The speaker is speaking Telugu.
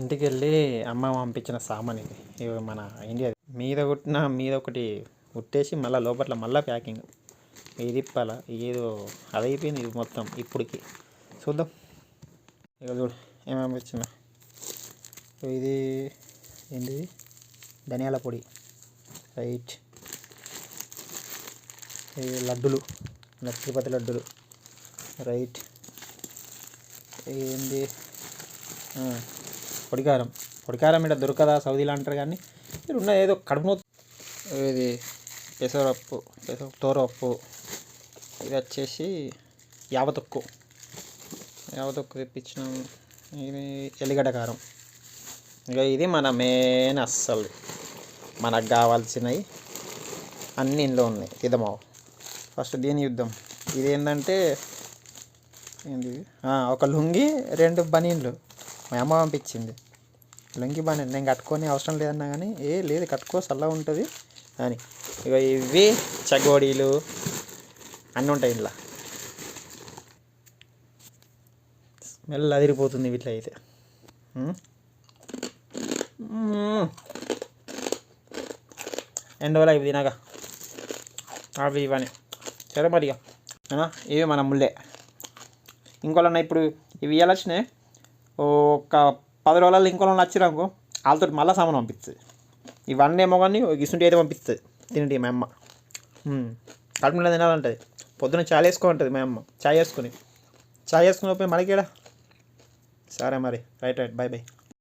ఇంటికి వెళ్ళి అమ్మ పంపించిన సామాన్ ఇది. ఇవి మన ఇండియా మీద కుట్టిన మీద ఒకటి కుట్టేసి మళ్ళీ లోపల మళ్ళీ ప్యాకింగ్. ఇది ఇప్పాల ఏదో అది అయిపోయింది ఇది మొత్తం ఇప్పటికి చూద్దాం. ఇక చూడు ఏమేమి పంపించిన ఇది ఏంటిది? ధనియాల పొడి. రైట్. ఇది లడ్డులు మన తిరుపతి లడ్డులు. రైట్. ఏంది? పొడికారం. పొడికారం ఇక్కడ దొరకదా? సౌదీలో అంటారు కానీ మీరు ఉన్న ఏదో కడుపు ఇది పెసరప్పు పెసర తోరప్పు. ఇది వచ్చేసి యావతొక్కు. యావతొక్కు తెప్పించినాం. ఇది ఎల్లిగడ్డ కారం. ఇక ఇది మన మెయిన్ అస్సలు. మనకు కావాల్సినవి అన్నీ ఇంట్లో ఉన్నాయి. ఇదమో ఫస్ట్ దీని యుద్ధం? ఇది? ఏంటంటే ఏంటి ఒక లుంగి రెండు బనీన్లు. మా అమ్మ పంపించింది. లుంగి బనీన్ నేను కట్టుకొని అవసరం లేదన్నా కానీ ఏ లేదు కట్టుకో చల్లగా ఉంటుంది అని. ఇక ఇవి చగోడీలు అన్నీ ఉంటాయి ఇంట్లో స్మెల్ అదిరిపోతుంది వీటిలో అయితే. ఎండవల ఇవి ఎన్ని అవి తినగా అవి ఇవని సరే మరిగా ఇక ఇవి మన ముల్లే. ఇంకోళ్ళన్నా ఇప్పుడు ఇవి ఇవాళ వచ్చినాయి ఒక పది రోజులలో ఇంకోళ్ళని వచ్చిరానుకో వాళ్ళతో మళ్ళీ సామాన్ పంపిస్తుంది ఇవన్నీ ఏమో కానీ ఇసుంటి అయితే పంపిస్తుంది తినండి మా అమ్మ. ఉమ్. కడుపు తినాలంటది. పొద్దున్న చాయ్ వేసుకోమంటుంది మా అమ్మ. చాయ్ వేసుకొని. చాయ్ వేసుకుని పోయి మనకేడా? సరే మరి. Right right. Bye bye